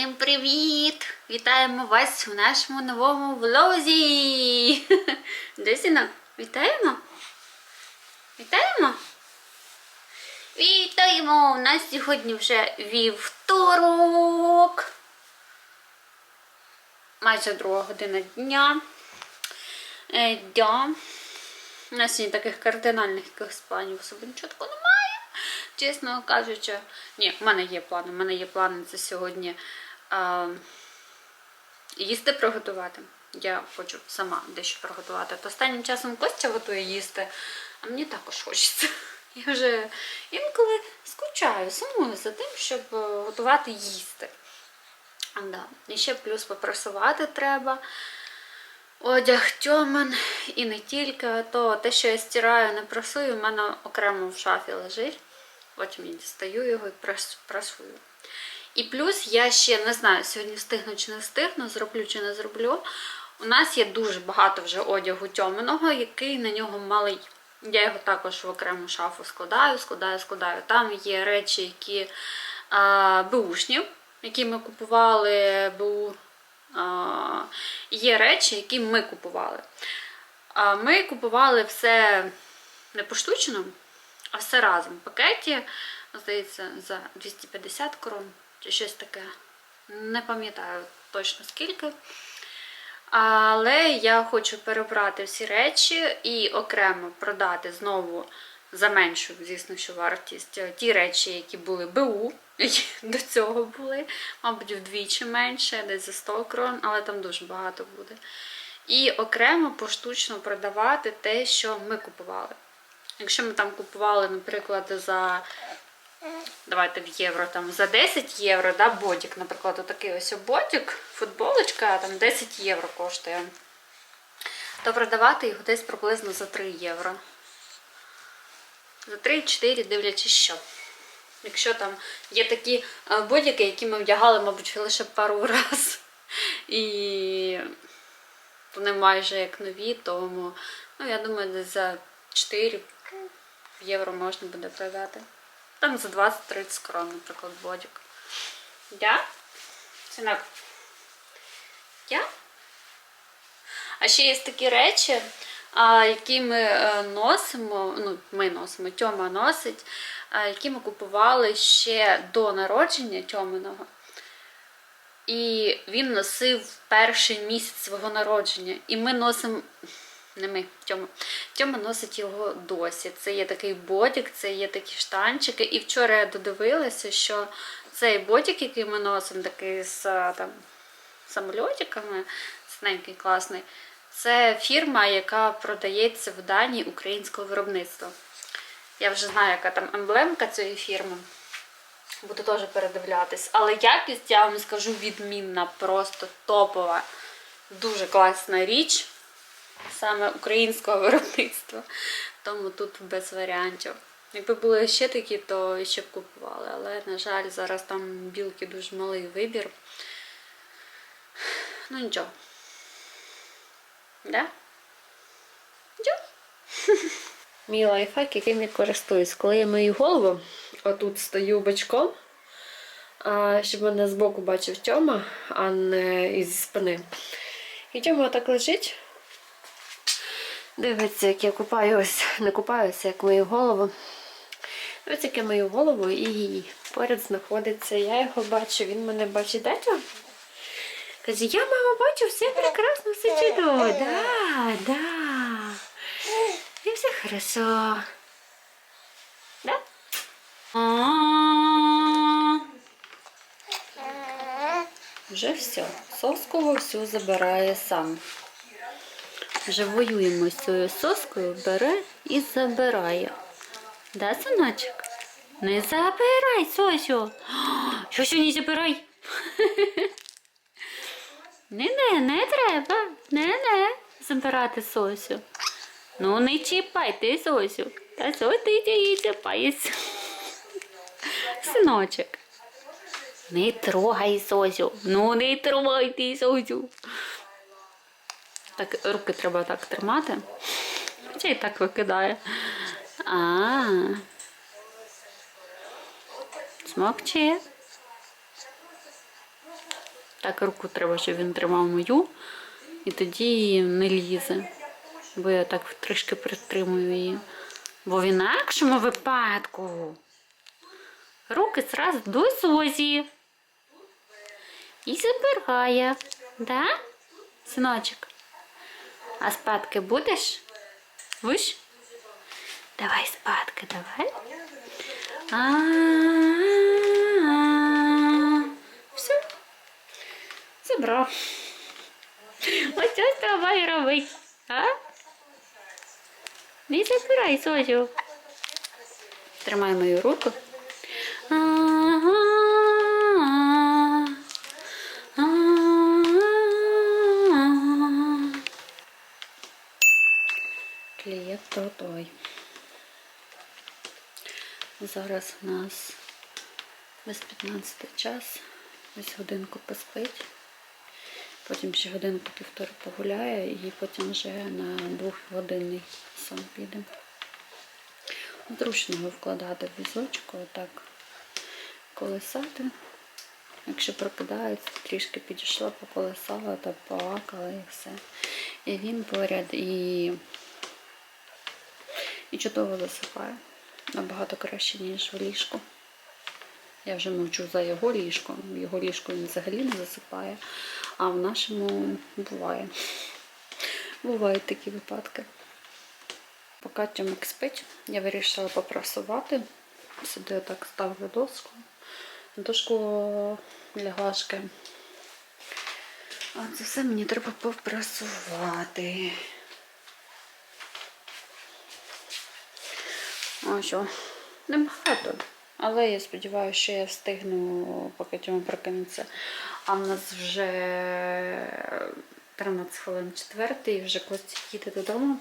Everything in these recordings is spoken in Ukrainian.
Всім привіт! Вітаємо вас у нашому новому влозі! Десіна, вітаємо? Вітаємо? Вітаємо! У нас сьогодні вже вівторок. Майже друга година дня. Е, да. У нас сьогодні таких кардинальних якихось планів особо нічого немає. Чесно кажучи, ні, в мене є плани. У мене є плани це сьогодні їсти приготувати. Я хочу сама дещо приготувати. То останнім часом Костя готує їсти, а мені також хочеться. Я вже інколи скучаю, сумую за тим, щоб е, готувати їсти. Да. І ще плюс попрасувати треба. Одяг тьомен і не тільки, то те, що я стираю, не прасую, в мене окремо в шафі лежить. Потім я дістаю його і прасую. І плюс я ще не знаю, сьогодні встигну чи не встигну, зроблю чи не зроблю. У нас є дуже багато вже одягу тьоменого, який на нього малий. Я його також в окрему шафу складаю, складаю, складаю. Там є речі, які а, беушні, які ми купували БУ. А, є речі, які ми купували. А ми купували все не поштучно, а все разом. В пакеті, здається, за 250 крон чи щось таке. Не пам'ятаю точно скільки. Але я хочу перебрати всі речі і окремо продати знову за меншу, звісно, що вартість е, ті речі, які були БУ, які до цього були, мабуть, вдвічі менше, десь за 100 крон, але там дуже багато буде. І окремо поштучно продавати те, що ми купували. Якщо ми там купували, наприклад, за давайте в євро, там за 10 євро, да, бодік, наприклад, отакий ось бодік, футболочка там 10 євро коштує, то продавати його десь приблизно за 3 євро. За 3-4, дивлячись що. Якщо там є такі е, бодіки, які ми вдягали, мабуть, лише пару раз. І вони майже як нові, тому ну, я думаю, десь за 4 євро можна буде продати. Там за 20-30 крон, наприклад, бодік. Я? Синок. Я? А ще є такі речі, які ми е, носимо, ну, ми носимо, Тьома носить, які ми купували ще до народження Тьоминого. І він носив перший місяць свого народження. І ми носимо. Не ми, Тьома. Тьома носить його досі. Це є такий ботик, це є такі штанчики. І вчора я додивилася, що цей ботик, який ми носимо, такий з там, самольотиками, синенький, класний, це фірма, яка продається в Данії українського виробництва. Я вже знаю, яка там емблемка цієї фірми. Буду теж передивлятись. Але якість, я вам скажу, відмінна, просто топова. Дуже класна річ. Саме українського виробництва. Тому тут без варіантів. Якби були ще такі, то ще б купували. Але, на жаль, зараз там білки дуже малий вибір. Ну нічого. Да? Нічого. Мій лайфхак, яким я користуюсь. Коли я мию голову, отут стою бочком, щоб мене збоку бачив Тьома, а не із спини. І Тьома так лежить. Дивиться, як я купаю ось, не купаюся, як мию голову. Дивиться, як я мию голову і поряд знаходиться. Я його бачу, він мене бачить. Да, Тьом? Каже, я мама бачу, все прекрасно, все чудово. Да, да. І все хорошо. Да? Вже все. Сосково все забирає сам. Вже воюємо з цією соскою, бере і забирає. Да, синочок? Не забирай, Сосю. Сосю, не забирай. Не-не, не треба. Не-не забирати Сосю. Ну не чіпай ти Сосю. Та що ти її чіпаєш? Синочок. Не трогай Сосю. Ну не трогай ти Сосю. Так, руки треба так тримати. Хоча і так викидає. А. Смокче. Так, руку треба, щоб він тримав мою. І тоді не лізе. Бо я так трішки притримую її. Бо в інакшому випадку руки зразу до Зозі. І забирає. Да? Синочок? А спадки будеш? Будеш? Давай спадки, давай. А-а-а. Все. Забрав. Ось з тобою робить, а? Не забирай, Созю. Тримай мою руку. Зараз у нас без 15 час. Ось годинку поспить. Потім ще годинку півтори погуляє і потім вже на двохгодинний сон піде. Зручно його вкладати в візочку, отак колесати. Якщо прокидається, трішки підійшла, поколесала та полакала і все. І він поряд і, і чудово засипає. Набагато краще, ніж в ліжку. Я вже мовчу за його ліжко. Його ліжко він взагалі не засипає, а в нашому буває. Бувають такі випадки. Поки Тьомик спить, я вирішила попрасувати. Сюди я так ставлю доску. Дошку лягашки. А це все мені треба попрасувати. О, що? Небагато. Але я сподіваюся, що я встигну, поки Тьома прокинеться. А в нас вже 13 хвилин четвертий, і вже Костя їде додому,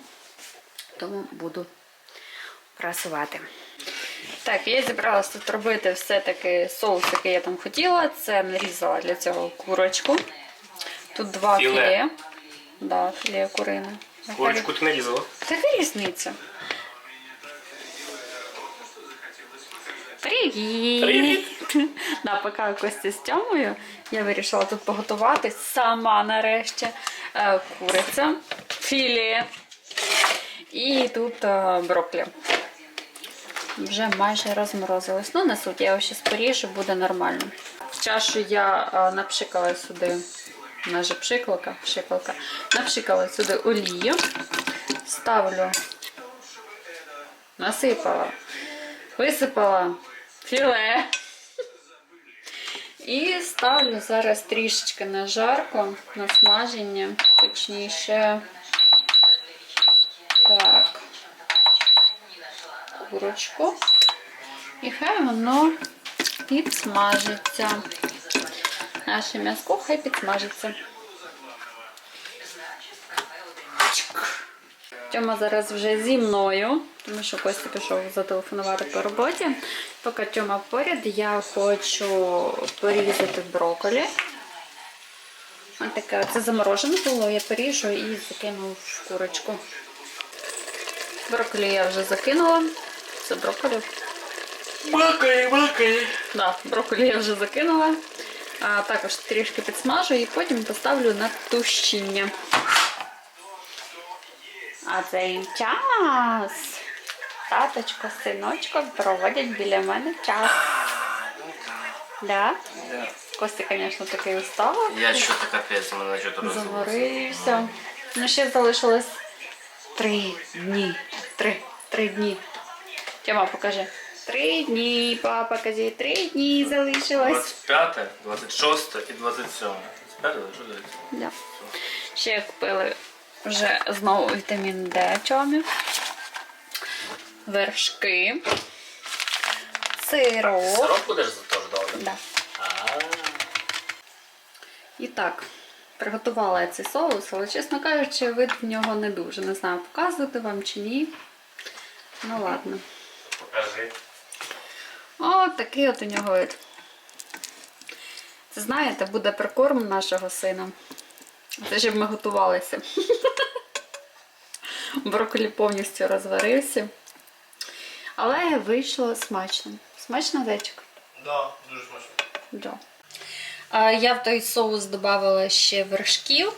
тому буду прасувати. Так, я зібралася тут робити все-таки соус, який я там хотіла. Це нарізала для цього курочку. Тут два Філе. філе. Да, філе курине. Курочку ти нарізала. Така різниця. Привіт! Привіт! Поки Костя з Тьомою, я вирішила тут поготувати сама нарешті е, куриця, філе і тут е, броклі. Вже майже розморозилось. Ну, не суть, я його ще поріжу, буде нормально. В чашу я е, напшикала сюди, вона же пшикалка, пшикалка, напшикала сюди олію, ставлю, насипала, висипала філе. І ставлю зараз трішечки на жарку, на смаження, точніше. Так. Курочку. І хай воно підсмажиться. Наше м'яско хай підсмажиться. Тьома зараз вже зі мною, тому що Костя пішов зателефонувати по роботі. Поки Тьома поряд, я хочу порізати брокколі. Ось таке, це заморожене було, я поріжу і закину в курочку. Брокколі я вже закинула. Це брокколі. Бакай, бакай. Да, брокколі я вже закинула. А також трішки підсмажу і потім поставлю на тушіння. А цей час. Таточко, синочко проводять біля мене час. Да? Костя, звісно, такий устав. Я що-то капець, мене що-то розумію. Заморився. Ну, ще залишилось три дні. Три, три дні. Тьома, покажи. Три дні, папа каже, три дні залишилось. 25, 26 і 27. 25, що далі? Да. Ще купили вже знову вітамін Д чомі. Вершки. Сироп. Сироп будеш теж добре? Да. І так, Приготувала я цей соус, але, чесно кажучи, вид в нього не дуже. Не знаю, показувати вам чи ні. Ну ладно. Покажи. О, такий от у нього вид. Це знаєте, буде прикорм нашого сина. Це щоб ми готувалися. Брокколі повністю розварився. Але вийшло смачно. Смачно зайчик? Да, дуже смачно. Да. Я в той соус додавала ще вершків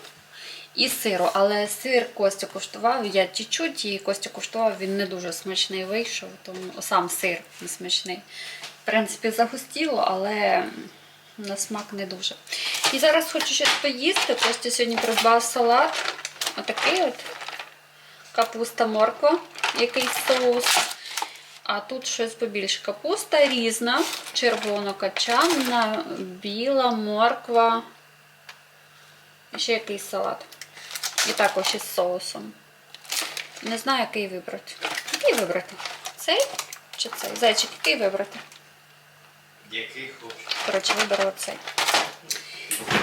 і сиру, але сир Костя куштував, я чуть-чуть, і Костя куштував, він не дуже смачний вийшов, тому сам сир не смачний. В принципі, загустіло, але на смак не дуже. І зараз хочу щось поїсти. Костя сьогодні придбав салат. Отакий от. Капуста морква, якийсь соус. А тут щось побільше. Капуста різна, червоно-качанна, біла, морква. І ще якийсь салат. І також із соусом. Не знаю, який вибрати. Який вибрати? Цей чи цей? Зайчик, який вибрати? Який? Коротше, виберу оцей.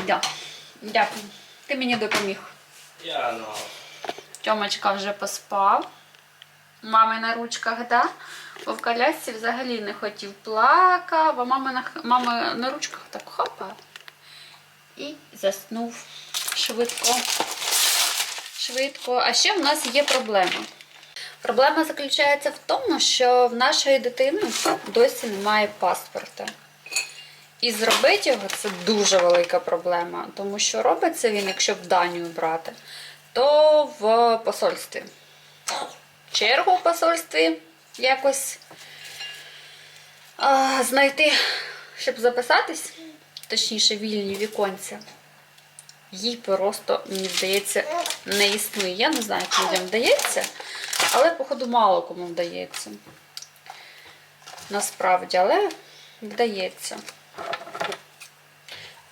Да. Дякую. Ти мені допоміг. Я ну. Тьомочка вже поспав. Мами на ручках, да? Бо в колясці взагалі не хотів плакав, а мама на, мама на ручках так хопа. І заснув швидко. Швидко. А ще в нас є проблема. Проблема заключається в тому, що в нашої дитини досі немає паспорта. І зробити його це дуже велика проблема, тому що робиться він, якщо в Данію брати, то в посольстві. Чергу в посольстві якось а, знайти, щоб записатись, точніше, вільні віконця. Їй просто, мені здається, не існує. Я не знаю, як людям вдається, але, походу, мало кому вдається. Насправді, але вдається.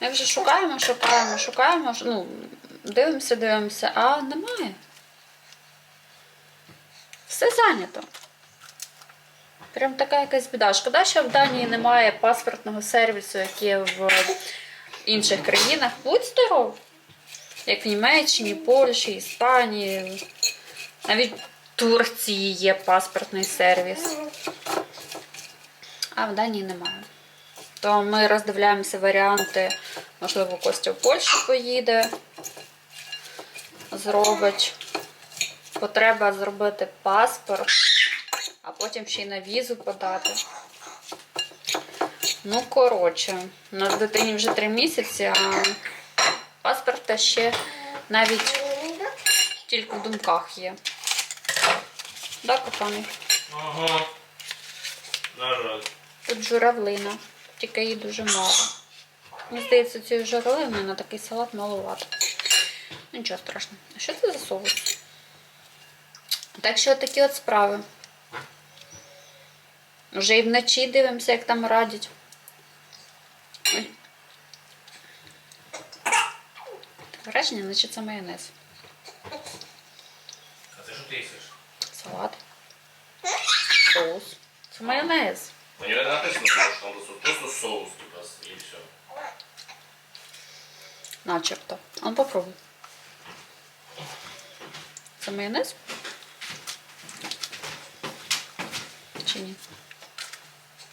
Ми вже шукаємо, шукаємо, шукаємо, ну, дивимося, дивимося, а немає. Все зайнято. Прям така якась біда. Шкода, що в Данії немає паспортного сервісу, як є в інших країнах. Будь здоров! Як в Німеччині, Польщі, Іспанії, навіть Турції є паспортний сервіс. А в Данії немає. То ми роздивляємося варіанти, можливо, Костя в Польщу поїде, зробить. Потреба зробити паспорт, а потім ще й на візу подати. Ну, коротше, у нас дитині вже три місяці, а паспорта ще навіть тільки в думках є. Да, коханий? Ага. На жаль. Тут журавлина, тільки її дуже мало. Мені здається, цієї журавлини на такий салат маловато. Нічого страшного. А що це за соус? Так що такі от справи. Вже і вночі дивимося, як там радять. Враження, наче це майонез. А ти що ти їсиш? Салат. Соус. Це майонез. Мені не написано, що там просто соус, типа, і все. Начебто. А ну попробуй. Це майонез? Чи ні?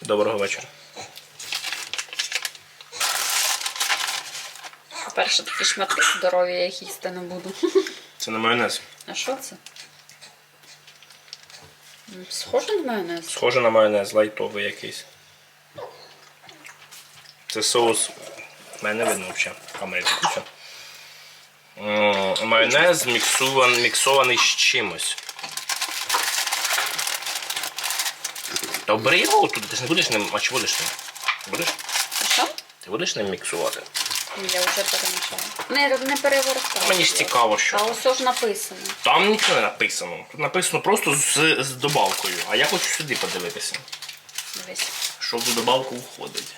Доброго вечора. По-перше, такі шматки здорові, я їх їсти не буду. Це не майонез. А що це? Схоже на майонез. Схоже на майонез, лайтовий якийсь. Це соус. Мене видно взагалі. Включу. Майонез міксуван, міксований з чимось. Та бери його тут, ти ж не будеш ним, а чи будеш ним? Будеш? Що? Ти будеш ним міксувати? Я вже перемішала. Не, не перевертай. Мені ж цікаво, що. А ось ж написано. Там нічого не написано. Тут написано просто з, з добавкою. А я хочу сюди подивитися. Дивись. Що в добавку входить.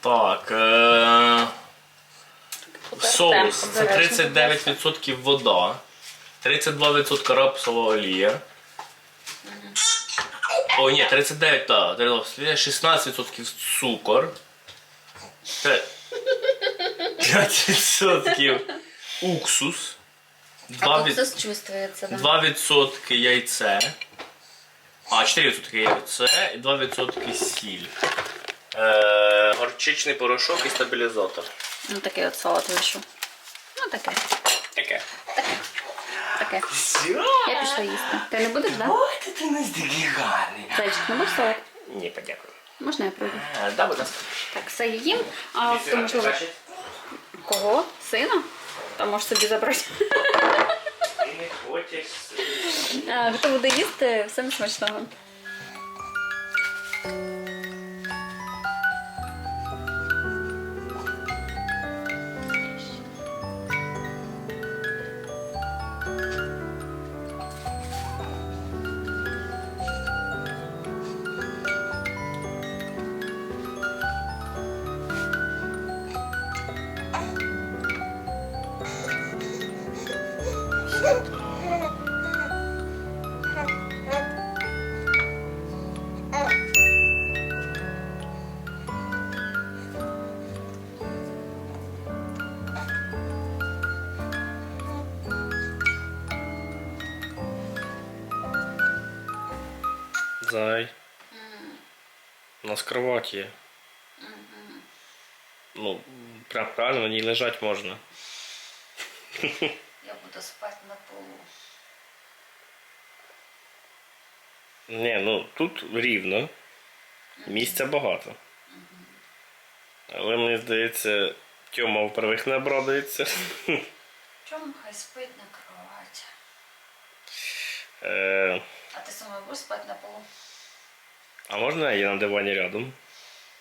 Так. Е- соус. Це 39% вода, 32% рапсова олія. О, ні, 39, так. 16% цукор. Це- 5% уксус, 2%, від... уксус чувствується, да. 2% яйце. А, 4% яйце і 2% сіль. Е, горчичний порошок і стабілізатор. Ну такий от салат вийшов. Ну таке. Таке. Таке. Я пішла їсти. Ти не будеш, так? Да? Ой, ти, ти не такий гарний. Зайчик, не будеш салат? Ні, подякую. Можна я пройду? Е, Да, будь ласка. Так, все їм. А хто можливо. Кого? Сина? Та можеш собі забрати. Ти не хочеш. Хто буде їсти, всім смачного. Зай. У нас кровать є. Ну, прям правильно, на ній лежать можна. Я буду спати на полу. Ні, ну тут рівно. Місця багато. Але мені здається, Тьома вправих не обрадується. Чому хай спить на кроваті? Е, А ти сама будеш спати на полу? а можна я на дивані рядом?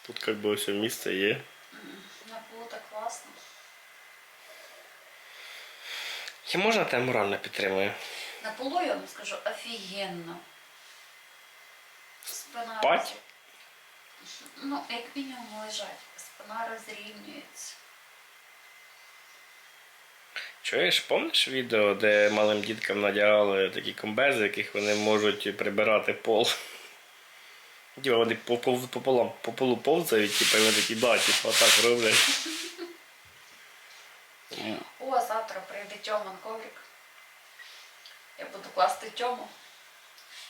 Тут як би все місце є. На полу так класно. Я можна тебе морально підтримую? На полу я вам скажу офігенно. Спина Спать? роз- Ну, як мінімум лежать. Спина розрівнюється. Чуєш, помниш відео, де малим діткам надягали такі комбези, яких вони можуть прибирати пол? Типа вони по, по, по, полам, по полу повзають, типа, і вони такі, да, типа, так роблять. О, завтра прийде Тьоман коврик. Я буду класти Тьому.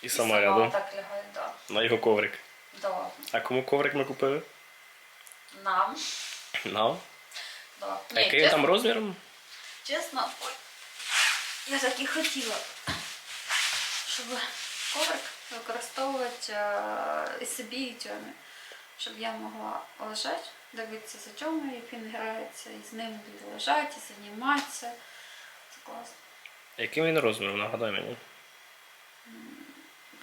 І сама рядом. так лягає, да. На його коврик. Да. А кому коврик ми купили? Нам. Нам. Да. А який він там розміром? Чесно, ой, я так і хотіла, щоб коврик використовувати е, і собі, і тьомі. Щоб я могла лежати, дивитися за тьомою, як він грається, і з ним лежати, і займатися. Це класно. Яким він розміром, нагадай мені.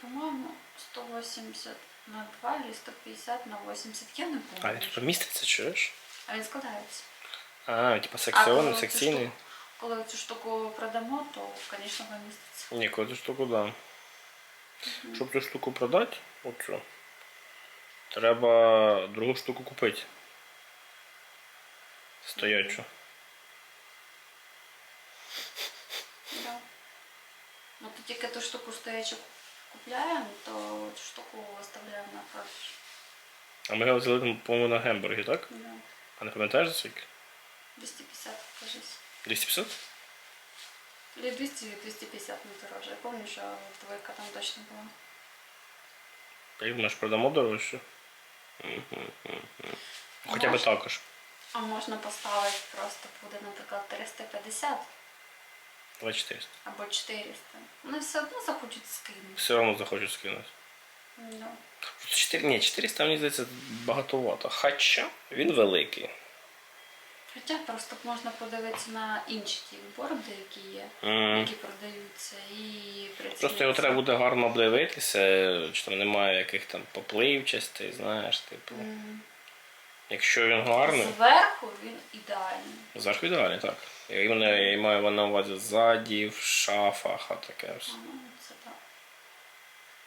По-моєму, 180 на 2 або 150 на 80. Я не помню. А він пам'ятаю. тут міститься, чуєш? А він складається. А, типа коли секційний. Коли цю штуку продамо, то, звісно, вміститься. Ні, коли цю штуку да. Щоб цю штуку продати, оцю, треба другу штуку купити. Стоячу. Да. Ну, то тільки ту штуку стоячу купляємо, то цю штуку оставляємо на продаж. А ми його взяли, по-моєму, на гембурги, так? Да. А не пам'ятаєш за скільки? 250, кажись. 250? Или 200 или 250 не дороже. Я помню, що двойка там точно була. Як думаєш, продамо дорожче? Хоча б Може. також. А можна поставити просто буде, наприклад, 350 2400. або 400. Вони все одно захочуть скинути. Все одно захочу скинути. Ну. 4, ні, 400, мені здається, багатовато. Хоча він великий. Хоча просто можна подивитися на інші ті борди, які є, Мгм. які продаються, і Просто його треба буде гарно обдивитися, чи там немає яких там попливчастей, знаєш, типу. Якщо він гарний, Зверху він ідеальний. зверху ідеальний, так. Я іменно я маю на увазі ззаді, в шафах, а таке все. Ну, це так.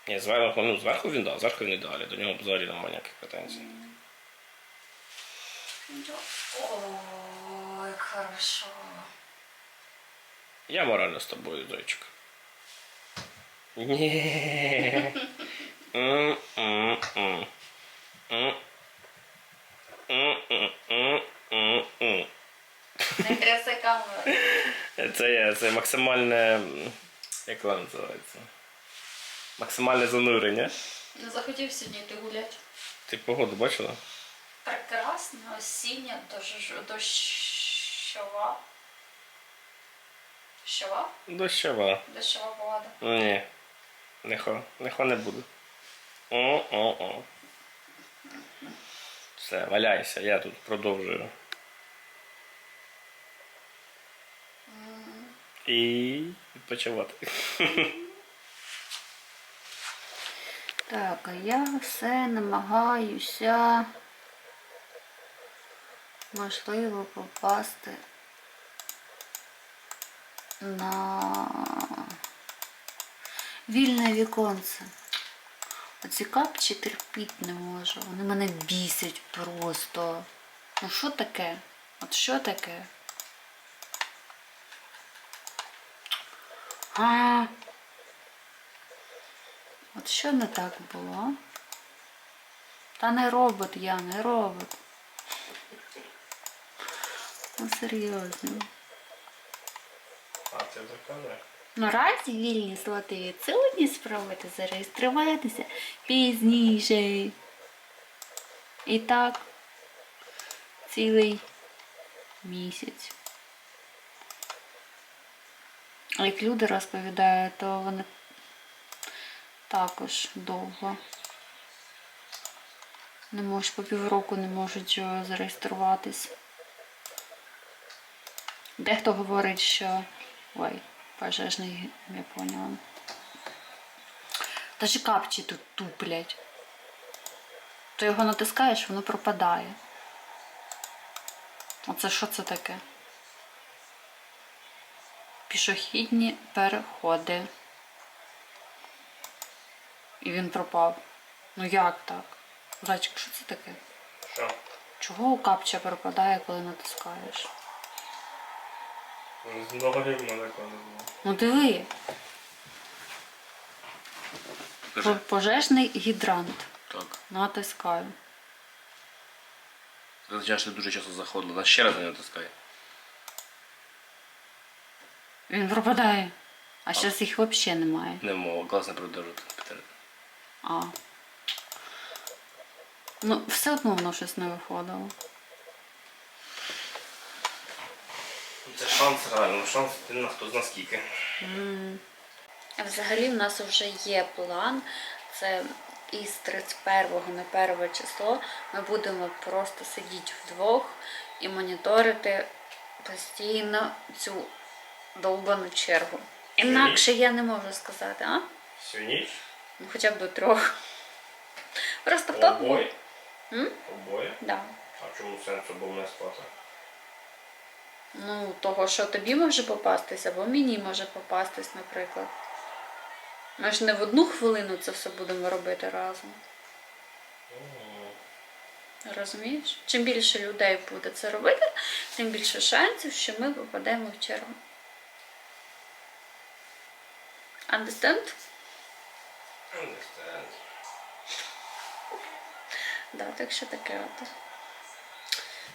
Ні, зверху, ну, зверху він да, зверху він ідеальний, до нього взагалі немає ніяких претензій. О, як хорошо. Я морально з тобою, зайчик. Ні. Не тряси камеру. Це є, це максимальне. Як воно називається? Максимальне занурення. Не захотів сьогодні йти гуляти. Ти погоду бачила? Прекрасна, осіння, дощ, дощова. Дощова? Дощова. Дощова погода. Ні. Не хо, не не буде. О-о-о. Все, валяйся, я тут продовжую. І відпочивати. Так, а я все намагаюся можливо попасти на вільне віконце. Оці капчі терпіть не можу. Вони мене бісять просто. Ну що таке? От що таке? А. От що не так було? Та не робот я, не робот. Ну серйозно. А, це закладе? Наразі вільні слоти відсутні спробуйте зареєструватися пізніше. І так, цілий місяць. Як люди розповідають, то вони також довго. Не можуть по півроку не можуть зареєструватись. Дехто говорить, що. Ой, пожежний, я поняла. Даже капчі тут туплять. То його натискаєш, воно пропадає. Оце що це таке? Пішохідні переходи. І він пропав. Ну як так? Зайчик, що це таке? Що? Чого капча пропадає, коли натискаєш? З договорів мене не було. Ну диви. По- Пожежний гідрант. Так. Натискаю. Це означає, що дуже часто заходила. Вона ще раз не натискає. Він пропадає. А зараз їх взагалі немає. Не мова, класно продовжувати. А. Ну, все одно воно щось не виходило. Це шанс реально, шанс ти на хто зна скільки. Взагалі в нас вже є план. Це із 31 на 1 число ми будемо просто сидіти вдвох і моніторити постійно цю довбану чергу. Інакше я не можу сказати, а? Всю ніч? Ну, хоча б до трьох. Просто хто Обоє? Обоє? Да. А чому сенсу був не спати? Ну, того, що тобі може попастись, або мені може попастись, наприклад. Ми ж не в одну хвилину це все будемо робити разом. Розумієш? Чим більше людей буде це робити, тим більше шансів, що ми попадемо в чергу. Understand? Understand. Да, так що таке от.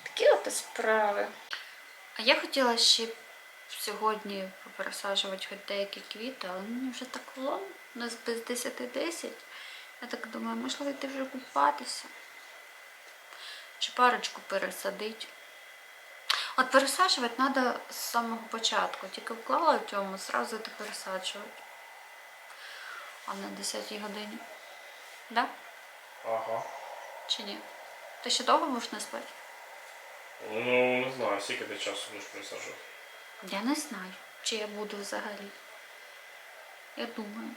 Такі от справи. А я хотіла ще сьогодні попересаджувати хоч деякі квіти, але мені вже так було. У нас без 10-10. Я так думаю, можливо йти вже купатися. Чи парочку пересадити. От пересаджувати треба з самого початку. Тільки вклала в цьому, зразу йти пересаджувати. А на 10 годині. Да? Ага. Чи ні? Ти ще довго можеш не спати? Ну, не знаю, скільки ти часу будеш присаджувати. Я не знаю, чи я буду взагалі. Я думаю.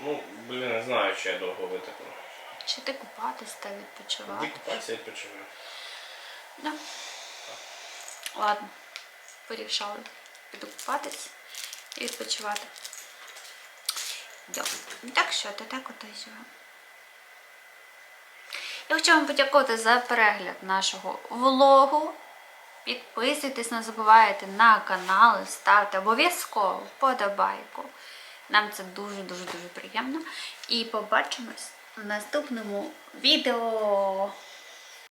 Ну, блін, не знаю, чи я довго витекну. Чи ти купатись та Ти відпочивати? купайся і відпочивай. Да. Ладно, порішали. Піду купатись і відпочивати. Йо. Так що, то так ото й живе. Я хочу вам подякувати за перегляд нашого влогу. Підписуйтесь, не забувайте на канал, ставте обов'язково вподобайку. Нам це дуже-дуже дуже приємно. І побачимось в наступному відео.